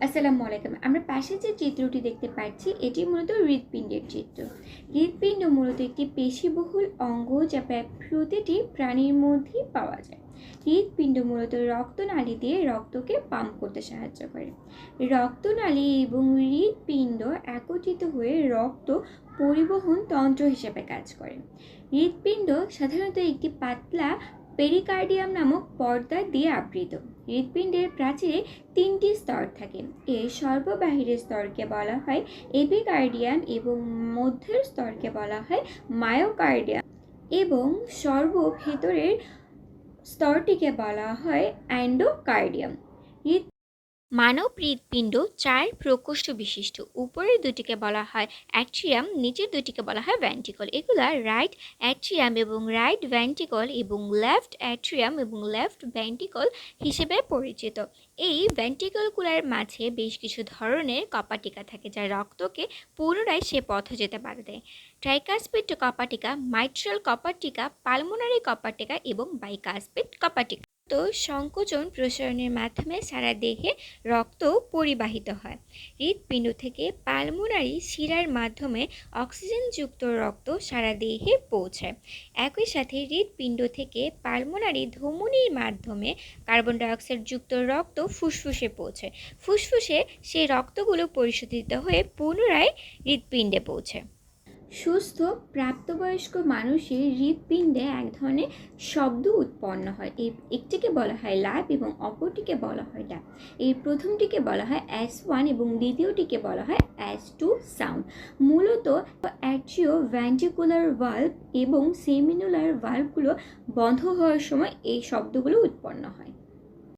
আসসালামু আলাইকুম। আমরা পাশে যে চিত্রটি দেখতে পাচ্ছি, এটি মূলত হৃৎপিণ্ডের চিত্র। হৃৎপিণ্ড মূলত একটি পেশিবহুল অঙ্গ যা প্রায় প্রতিটি প্রাণীর মধ্যেই পাওয়া যায়। হৃৎপিণ্ড মূলত রক্তনালী দিয়ে রক্তকে পাম্প করতে সাহায্য করে। রক্তনালী এবং হৃৎপিণ্ড একত্রিত হয়ে রক্ত পরিবহন তন্ত্র হিসেবে কাজ করে। হৃৎপিণ্ড সাধারণত একটি পাতলা পেরিকার্ডিয়াম নামক পর্দা দিয়ে আবৃত। হৃৎপিণ্ডের প্রাচীরে তিনটি স্তর থাকে। এর সর্ববাহিরের স্তরকে বলা হয় এপিকার্ডিয়াম এবং মধ্যের স্তরকে বলা হয় মায়োকার্ডিয়াম এবং সর্বভেতরের স্তরটিকে বলা হয় অ্যান্ডোকার্ডিয়াম। হৃৎ মানব হৃৎপিণ্ড চার প্রকোষ্ঠ বিশিষ্ট উপরের দুটিকে বলা হয় অ্যাট্রিয়াম, নিচের দুটিকে বলা হয় ভ্যান্টিকল এগুলা রাইট অ্যাট্রিয়াম এবং রাইট ভ্যান্টিকল এবং লেফট অ্যাট্রিয়াম এবং লেফট ভ্যান্টিকল হিসেবে পরিচিত। এই ভ্যান্টিকলগুলোর মাঝে বেশ কিছু ধরনের কপাটিকা থাকে যা রক্তকে পুনরায় সে পথে যেতে বাধা দেয়। ট্রাইকাসপিড কপাটিকা মাইট্রাল কপাটিকা পালমোনারি কপাটিকা এবং বাইকাসপিড কপাটিকা। তো সংকোচন প্রসারণের মাধ্যমে সারা দেহে রক্ত পরিবাহিত হয়। হৃৎপিণ্ড থেকে পালমোনারি শিরার মাধ্যমে অক্সিজেনযুক্ত রক্ত সারা দেহে পৌঁছায়। একই সাথে হৃৎপিণ্ড থেকে পালমোনারি ধমনির মাধ্যমে কার্বন ডাইঅক্সাইড যুক্ত রক্ত ফুসফুসে পৌঁছে ফুসফুসে সেই রক্তগুলো পরিশোধিত হয়ে পুনরায় হৃৎপিণ্ডে পৌঁছায়। সুস্থ, প্রাপ্তবয়স্ক মানুষের হৃৎপিণ্ডে এক ধরনের শব্দ উৎপন্ন হয়। এই একটিকে বলা হয় লাভ এবং অপরটিকে বলা হয় ডাব এই প্রথমটিকে বলা হয় অ্যাস ওয়ান এবং দ্বিতীয়টিকে বলা হয় অ্যাস টু সাউন্ড মূলত অ্যাট্রিও ভ্যান্টিকুলার ভাল্ব এবং সেমিনুলার ভাল্ভগুলো বন্ধ হওয়ার সময় এই শব্দগুলো উৎপন্ন হয়।